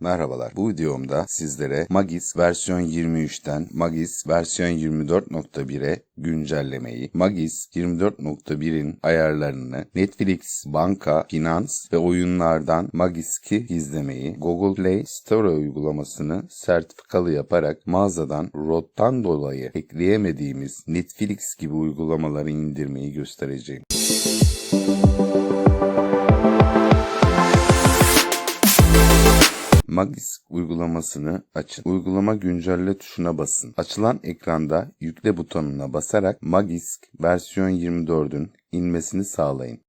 Merhabalar. Bu videomda sizlere Magis versiyon 23'ten Magis versiyon 24.1'e güncellemeyi, Magis 24.1'in ayarlarını, Netflix, banka, finans ve oyunlardan Magis 2 izlemeyi, Google Play Store uygulamasını sertifikalı yaparak mağazadan ROT'tan dolayı ekleyemediğimiz Netflix gibi uygulamaları indirmeyi göstereceğim. Magis uygulamasını açın. Uygulama güncelle tuşuna basın. Açılan ekranda yükle butonuna basarak Magis versiyon 24'ün inmesini sağlayın.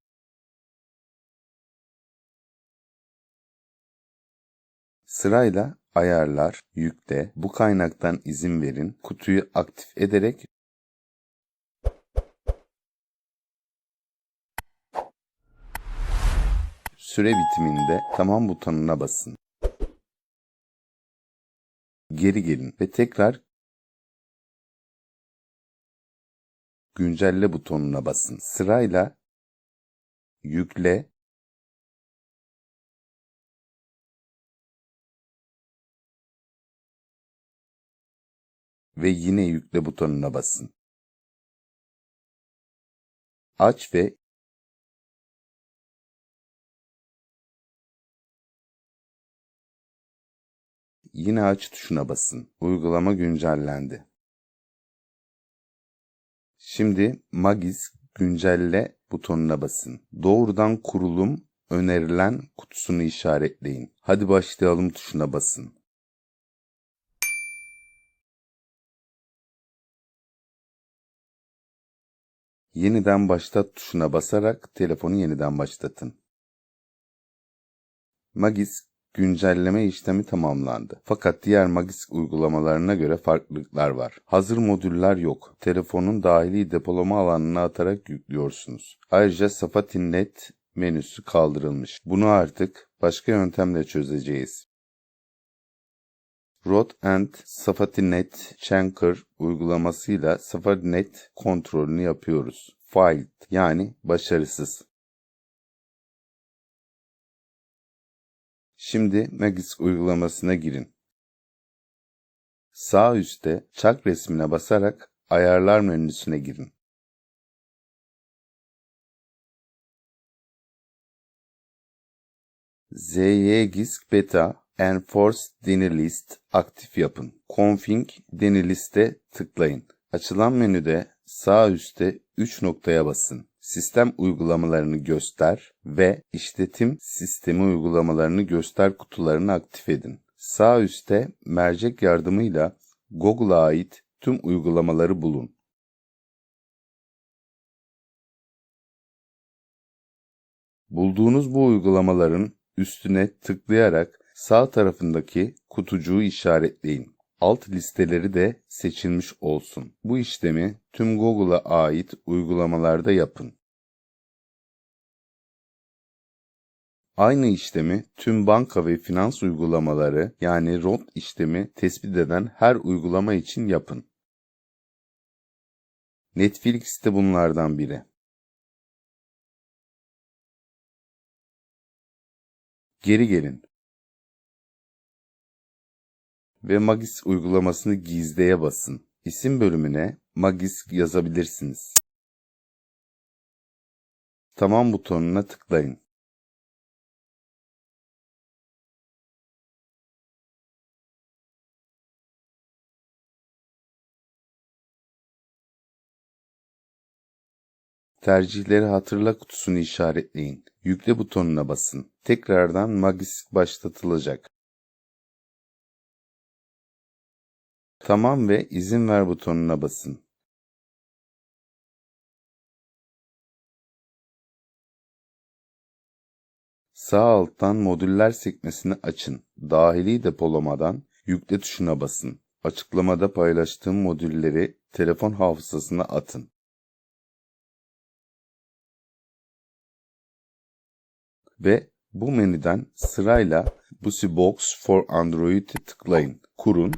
Sırayla ayarlar, yükle, bu kaynaktan izin verin, kutuyu aktif ederek süre bitiminde tamam butonuna basın. Geri gelin ve tekrar güncelle butonuna basın. Sırayla yükle, ve yine yükle butonuna basın. Aç ve yine aç tuşuna basın. Uygulama güncellendi. Şimdi Magis güncelle butonuna basın. Doğrudan kurulum önerilen kutusunu işaretleyin. Hadi başlayalım tuşuna basın. Yeniden başlat tuşuna basarak telefonu yeniden başlatın. Magis güncelleme işlemi tamamlandı. Fakat diğer Magis uygulamalarına göre farklılıklar var. Hazır modüller yok. Telefonun dahili depolama alanına atarak yüklüyorsunuz. Ayrıca Safari.net menüsü kaldırılmış. Bunu artık başka yöntemle çözeceğiz. Rod and Safari.net Chanker uygulamasıyla Safari.net kontrolünü yapıyoruz. Failed yani başarısız. Şimdi Magis uygulamasına girin. Sağ üstte çak resmine basarak ayarlar menüsüne girin. ZYGISK Beta Enforce Denilist aktif yapın. Config Denilist'e tıklayın. Açılan menüde sağ üstte 3 noktaya basın. Sistem uygulamalarını göster ve işletim sistemi uygulamalarını göster kutularını aktif edin. Sağ üstte mercek yardımıyla Google'a ait tüm uygulamaları bulun. Bulduğunuz bu uygulamaların üstüne tıklayarak sağ tarafındaki kutucuğu işaretleyin. Alt listeleri de seçilmiş olsun. Bu işlemi tüm Google'a ait uygulamalarda yapın. Aynı işlemi tüm banka ve finans uygulamaları yani ROT işlemi tespit eden her uygulama için yapın. Netflix de bunlardan biri. Geri gelin. Ve Magis uygulamasını gizleye basın. İsim bölümüne Magis yazabilirsiniz. Tamam butonuna tıklayın. Tercihleri hatırla kutusunu işaretleyin. Yükle butonuna basın. Tekrardan Magis başlatılacak. Tamam ve izin ver butonuna basın. Sağ alttan modüller sekmesini açın. Dahili depolamadan yükle tuşuna basın. Açıklamada paylaştığım modülleri telefon hafızasına atın. Ve bu menüden sırayla BusyBox for Android'i tıklayın. Kurun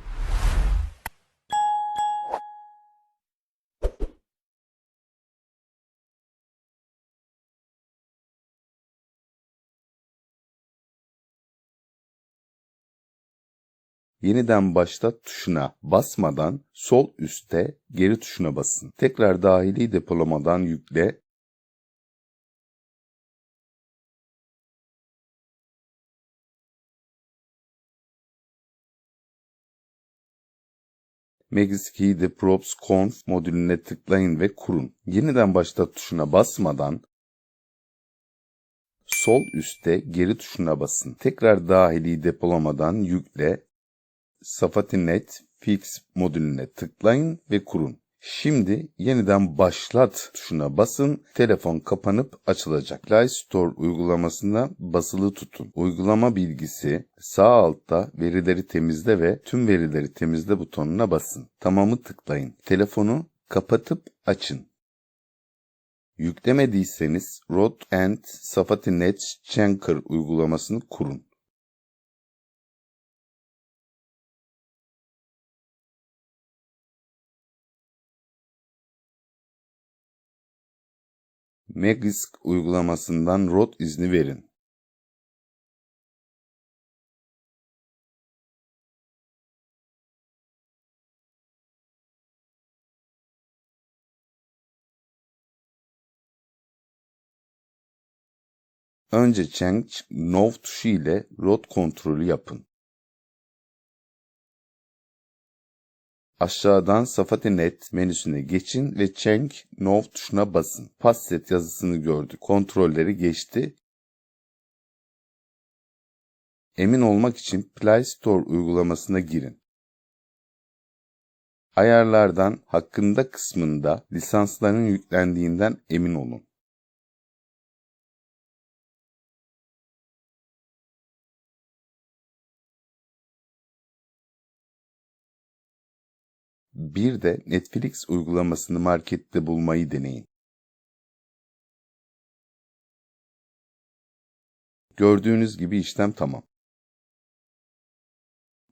yeniden başlat tuşuna basmadan sol üstte geri tuşuna basın. Tekrar dahili depolamadan yükle Magis Props Conf modülüne tıklayın ve kurun. Yeniden başlat tuşuna basmadan sol üstte geri tuşuna basın. Tekrar dahili depolamadan yükle Safari.net Fix modülüne tıklayın ve kurun. Şimdi yeniden başlat tuşuna basın. Telefon kapanıp açılacak. Play Store uygulamasına basılı tutun. Uygulama bilgisi sağ altta verileri temizle ve tüm verileri temizle butonuna basın. Tamamı tıklayın. Telefonu kapatıp açın. Yüklemediyseniz Rod and Safari.net Chanker uygulamasını kurun. Magisk uygulamasından ROT izni verin. Önce Change Now tuşu ile ROT kontrolü yapın. Aşağıdan Safari.net menüsüne geçin ve Change Now tuşuna basın. Passet yazısını gördü. Kontrolleri geçti. Emin olmak için Play Store uygulamasına girin. Ayarlardan hakkında kısmında lisansların yüklendiğinden emin olun. Bir de Netflix uygulamasını markette bulmayı deneyin. Gördüğünüz gibi işlem tamam.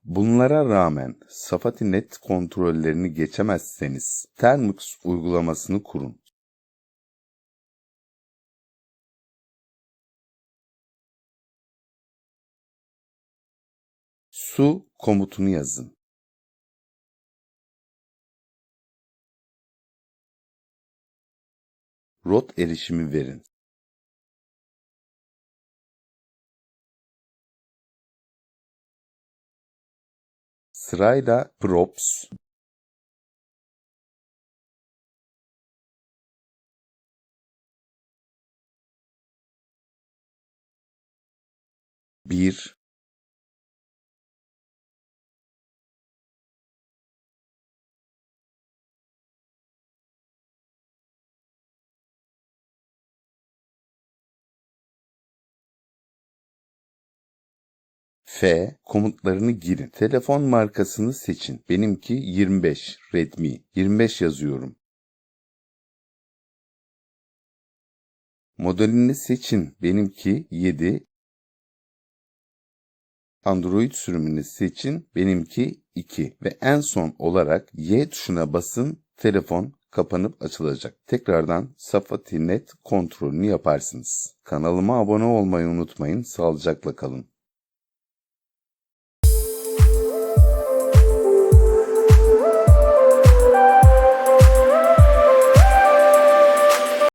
Bunlara rağmen Safari.net kontrollerini geçemezseniz Termux uygulamasını kurun. Su komutunu yazın. Rot erişimi verin. Sırayla props, bir, F komutlarını girin. Telefon markasını seçin. Benimki 25 Redmi. 25 yazıyorum. Modelini seçin. Benimki 7. Android sürümünü seçin. Benimki 2. Ve en son olarak Y tuşuna basın. Telefon kapanıp açılacak. Tekrardan Safari.net kontrolünü yaparsınız. Kanalıma abone olmayı unutmayın. Sağlıcakla kalın.